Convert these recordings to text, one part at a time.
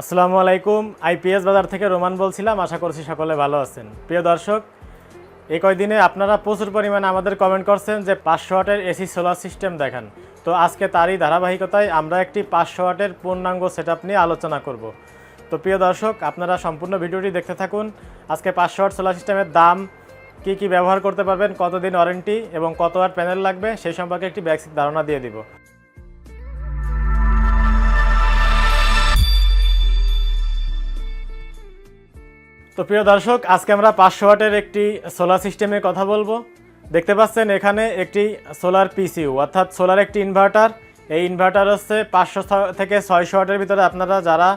আসসালামু আলাইকুম। আইপিএস বাজার থেকে রোমান বলছিলাম, আশা করছি সকলে ভালো আছেন। প্রিয় দর্শক, এই কয়দিনে আপনারা প্রচুর পরিমাণে আমাদের কমেন্ট করছেন যে পাঁচশো ওয়াটের এসি সোলার সিস্টেম দেখান। তো আজকে তারই ধারাবাহিকতায় আমরা একটি পাঁচশো ওয়াটের পূর্ণাঙ্গ সেট নিয়ে আলোচনা করব। তো প্রিয় দর্শক, আপনারা সম্পূর্ণ ভিডিওটি দেখতে থাকুন। আজকে পাঁচশো ওয়াট সোলার সিস্টেমের দাম কি কি ব্যবহার করতে পারবেন, কতদিন ওয়ারেন্টি এবং কত ওয়াট প্যানেল লাগবে, সেই সম্পর্কে একটি বেসিক ধারণা দিয়ে দিব। তো প্রিয় দর্শক, আজকে আমরা পাঁচশো ওয়াটের একটি সোলার সিস্টেমে কথা বলব। দেখতে পাচ্ছেন, এখানে একটি সোলার পিসিউ অর্থাৎ সোলার একটি ইনভার্টার এই ইনভার্টার হচ্ছে পাঁচশো থেকে ছয়শো ওয়াটের ভিতরে আপনারা যারা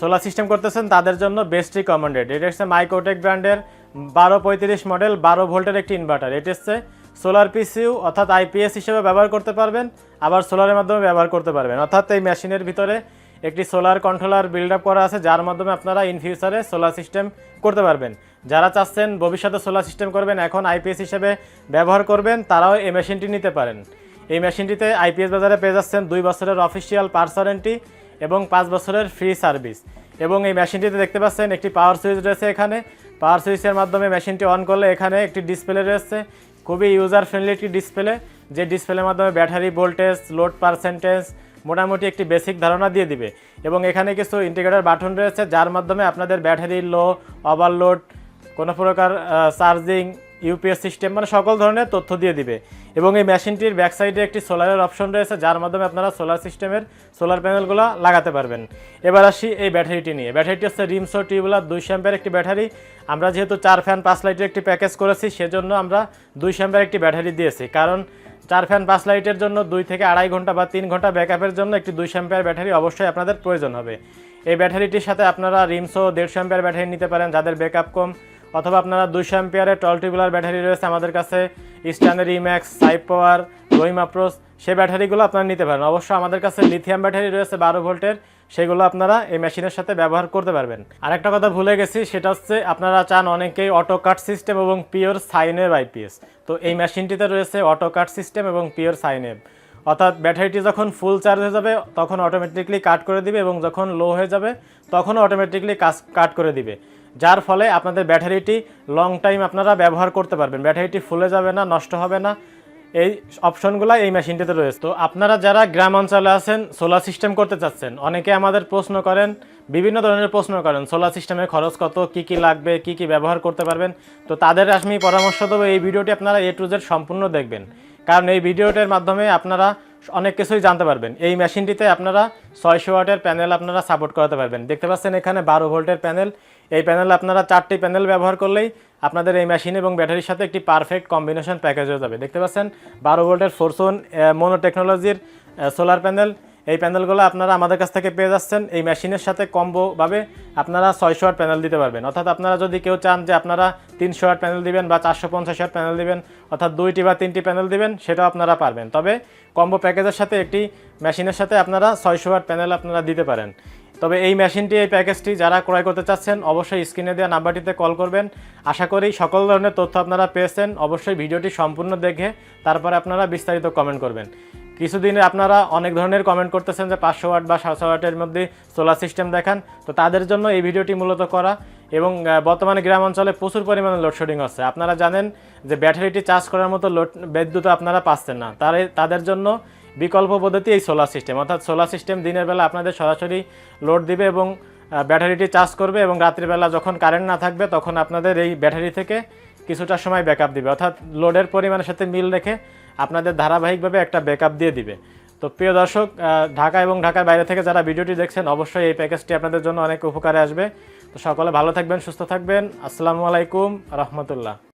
সোলার সিস্টেম করতেছেন, তাদের জন্য বেস্ট রিকমেন্ডেড এটা হচ্ছে মাইকোটেক ব্র্যান্ডের বারো পঁয়ত্রিশ মডেল বারো ভোল্টের একটি ইনভার্টার এটি হচ্ছে সোলার পিসিউ অর্থাৎ আইপিএস হিসেবে ব্যবহার করতে পারবেন, আবার সোলারের মাধ্যমে ব্যবহার করতে পারবেন। অর্থাৎ এই মেশিনের ভিতরে একটি সোলার কন্ট্রোলার বিল্ড আপ করা আছে, যার মাধ্যমে আপনারা ইন ফিউচারে সোলার সিস্টেম করতে পারবেন। যারা চাচ্ছেন ভবিষ্যতে সোলার সিস্টেম করবেন, এখন আইপিএস হিসেবে ব্যবহার করবেন, তারাও এই মেশিনটি নিতে পারেন। এই মেশিনটিতে আইপিএস বাজারে পেয়ে যাচ্ছেন দুই বছরের অফিসিয়াল পার্স ওয়ারেন্টি এবং পাঁচ বছরের ফ্রি সার্ভিস এবং এই মেশিনটিতে দেখতে পাচ্ছেন একটি পাওয়ার সুইচ রয়েছে এখানে। পাওয়ার সুইচের মাধ্যমে মেশিনটি অন করলে এখানে একটি ডিসপ্লে রয়েছে। খুবই ইউজার ফ্রেন্ডলি একটি ডিসপ্লে যে ডিসপ্লের মাধ্যমে ব্যাটারি ভোল্টেজ লোড পার্সেন্টেজ মোটামুটি একটি বেসিক ধারণা দিয়ে দিবে। এবং এখানে কিছু ইন্টিগ্রেটর বাটন রয়েছে, যার মাধ্যমে আপনাদের ব্যাটারি লো ওভারলোড কোনো প্রকার চার্জিং ইউপিএস সিস্টেম মানে সকল ধরনের তথ্য দিয়ে দিবে। এবং এই মেশিনটির ব্যাক সাইডে একটি সোলারের অপশন রয়েছে, যার মাধ্যমে আপনারা সোলার সিস্টেমের সোলার প্যানেলগুলো লাগাতে পারবেন। এবার আসি এই ব্যাটারিটি নিয়ে। ব্যাটারিটি হচ্ছে রিমসো টিউবলার দুই শ্যাম্পের একটি ব্যাটারি আমরা যেহেতু চার ফ্যান পাঁচ লাইটের একটি প্যাকেজ করেছি, সেজন্য আমরা দুই শ্যাম্পের একটি ব্যাটারি দিয়েছি। কারণ চার ফ্যান পাঁচ লাইটের জন্য দুই থেকে আড়াই ঘণ্টা বা তিন ঘণ্টা ব্যাকআপের জন্য একটি দুই শ্যাম্পিয়ার ব্যাটারি অবশ্যই আপনাদের প্রয়োজন হবে। এই ব্যাটারিটির সাথে আপনারা রিমসো দেড় শ্যাম্পিয়ার ব্যাটারি নিতে পারেন, যাদের ব্যাকআপ কম। অথবা আপনারা দুই শ্যাম্পিয়ারের টল টিউবুলার ব্যাটারি রয়েছে আমাদের কাছে স্ট্যান্ডার ইম্যাক্স সাইপ পাওয়ার রোইমাপ্রোস সেই ব্যাটারিগুলো আপনারা নিতে পারেন। অবশ্য আমাদের কাছে লিথিয়াম ব্যাটারি রয়েছে বারো ভোল্টের, সেগুলো আপনারা এই মেশিনের সাথে ব্যবহার করতে পারবেন। আরেকটা কথা ভুলে গেছি, সেটা হচ্ছে আপনারা চান অনেকেই অটো কাট সিস্টেম এবং পিওর সাইনওয়েভ আইপিএস তো এই মেশিনটিতে রয়েছে অটো কাট সিস্টেম এবং পিওর সাইনওয়েভ অর্থাৎ ব্যাটারিটি যখন ফুল চার্জ হয়ে যাবে, তখন অটোমেটিকলি কাট করে দিবে এবং যখন লো হয়ে যাবে তখনও অটোমেটিকলি কাজ কাট করে দিবে। যার ফলে আপনাদের ব্যাটারিটি লং টাইম আপনারা ব্যবহার করতে পারবেন। ব্যাটারিটি ফুলে যাবে না, নষ্ট হবে না। এই অপশনগুলো এই মেশিনটিতে রয়েছে। তো আপনারা যারা গ্রাম অঞ্চলে আছেন সোলার সিস্টেম করতে চাচ্ছেন, অনেকে আমাদের প্রশ্ন করেন, বিভিন্ন ধরনের প্রশ্ন করেন সোলার সিস্টেমের খরচ কত, কি কি লাগবে, কি কি ব্যবহার করতে পারবেন? তো তাদের আমি পরামর্শ দেবো, এই ভিডিওটি আপনারা এ টু জেড সম্পূর্ণ দেখবেন। কারণ এই ভিডিওটির মাধ্যমে আপনারা অনেক কিছুই জানতে পারবেন। এই মেশিনটিতে আপনারা ছয়শো ওয়াটের প্যানেল আপনারা সাপোর্ট করাতে পারবেন। দেখতে পাচ্ছেন এখানে বারো ভোল্টের প্যানেল। এই প্যানেল আপনারা চারটি প্যানেল ব্যবহার করলেই আপনাদের এই মেশিন এবং ব্যাটারির সাথে একটি পারফেক্ট কম্বিনেশন প্যাকেজ হয়ে যাবে। দেখতে পাচ্ছেন, বারো ভোল্টের ফোরসোন মোনো টেকনোলজির সোলার প্যানেল এই প্যানেলগুলো আপনারা আমাদের কাছ থেকে পেয়ে যাচ্ছেন। এই মেশিনের সাথে কম্বোভাবে আপনারা ছয়শো ওয়াট প্যানেল দিতে পারবেন। অর্থাৎ আপনারা যদি কেউ চান যে আপনারা তিনশো ওয়াট প্যানেল দিবেন বা চারশো পঞ্চাশ ওয়াট প্যানেল দিবেন, অর্থাৎ দুইটি বা তিনটি প্যানেল দিবেন, সেটাও আপনারা পারবেন। তবে কম্বো প্যাকেজের সাথে একটি মেশিনের সাথে আপনারা ছয়শো ওয়াট প্যানেল আপনারা দিতে পারেন। তবে এই মেশিনটি, এই প্যাকেজটি যারা ক্রয় করতে চাচ্ছেন, অবশ্যই স্ক্রিনে দেওয়া নাম্বারটিতে কল করবেন। আশা করি সকল ধরনের তথ্য আপনারা পেয়েছেন। অবশ্যই ভিডিওটি সম্পূর্ণ দেখে তারপরে আপনারা বিস্তারিত কমেন্ট করবেন। কিছুদিনে আপনারা অনেক ধরনের কমেন্ট করতেছেন যে পাঁচশো ওয়াট বা সাতশো ওয়াটের মধ্যে সোলার সিস্টেম দেখান। তো তাদের জন্য এই ভিডিওটি মূলত করা এবং বর্তমানে গ্রাম অঞ্চলে প্রচুর পরিমাণে লোডশেডিং হচ্ছে আপনারা জানেন যে ব্যাটারিটি চার্জ করার মতো লোড বিদ্যুৎ আপনারা পাচ্ছেন না। তার, তাদের জন্য বিকল্প পদ্ধতি এই সোলার সিস্টেম অর্থাৎ সোলার সিস্টেম দিনের বেলা আপনাদের সরাসরি লোড দিবে এবং ব্যাটারিটি চার্জ করবে এবং রাত্রিবেলা যখন কারেন্ট না থাকবে তখন আপনাদের এই ব্যাটারি থেকে কিছুটা সময় ব্যাকআপ দিবে। অর্থাৎ লোডের পরিমাণের সাথে মিল রেখে আপনাদের ধারাবাহিকভাবে একটা ব্যাকআপ দিয়ে দিবে। তো প্রিয় দর্শক ঢাকা এবং ঢাকার বাইরে থেকে যারা ভিডিওটি দেখছেন, অবশ্যই এই প্যাকেজটি আপনাদের জন্য অনেক উপকারে আসবে। তো সকলে ভালো থাকবেন, সুস্থ থাকবেন। আসসালামু আলাইকুম, রহমতুল্লাহ।